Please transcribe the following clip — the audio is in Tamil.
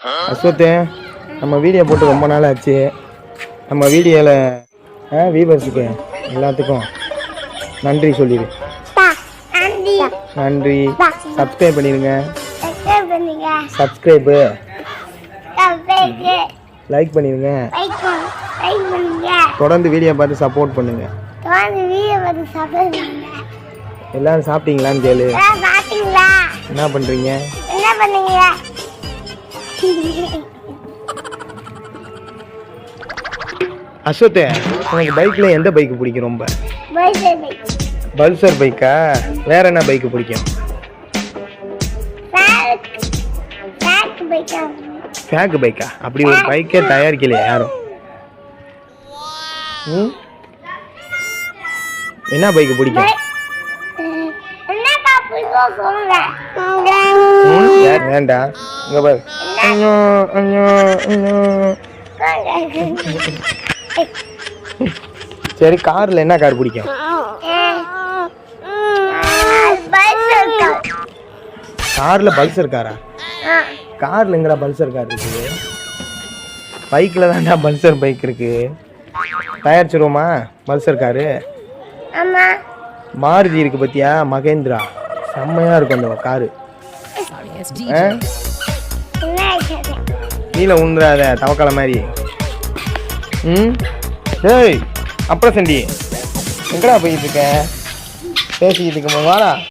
அஸ்வத்து நம்ம வீடியோ போட்டு ரொம்ப நாள் ஆச்சு நம்ம வீடியோவில் ஆ வீவர்ஸுக்கு எல்லாத்துக்கும் நன்றி சொல்லிடு நன்றி. சப்ஸ்கிரைப் பண்ணிடுங்க சப்ஸ்கிரைப் லைக் பண்ணிடுங்க தொடர்ந்து வீடியோ பார்த்து சப்போர்ட் பண்ணுங்க. எல்லாரும் சாப்பிட்டீங்களான்னு கேளு. என்ன பண்ணுறீங்க என்ன பண்ணீங்க? அஸ்வத்து உனக்கு பைக்கில் எந்த பைக் பிடிக்கும் ரொம்ப? பைக். பல்சர் பைக்கா? வேற என்ன பைக்கு பிடிக்கும்? ஃபேக் பைக்கா அப்படி ஒரு பைக்கே தயாரிக்கலையா யாரும்? என்ன பைக்கு பிடிக்கும்? வே- வேண்டாம் இங்க பாரு. ஐயோ, ஐயோ, ஐயோ. சரி கார்ல என்ன கார் பிடிக்கும்? கார்ல பல்சர் காரா? கார்ல எங்கடா பல்சர் கார் இருக்குது? பைக்கில் தான்டா பல்சர் பைக் இருக்கு. தயாரிச்சிருவோமா பல்சர் காரு? மாருதி இருக்கு பத்தியா? மகேந்திரா. செம்மையா இருக்கும் அந்த காரு. கீழே உந்துறாத தவக்கால மாதிரி. ம்? ஏய் அப்புறம் சண்டி. எங்கடா போயிட்டு இருக்க? பேசிக்கிட்டு இருக்க வாடா.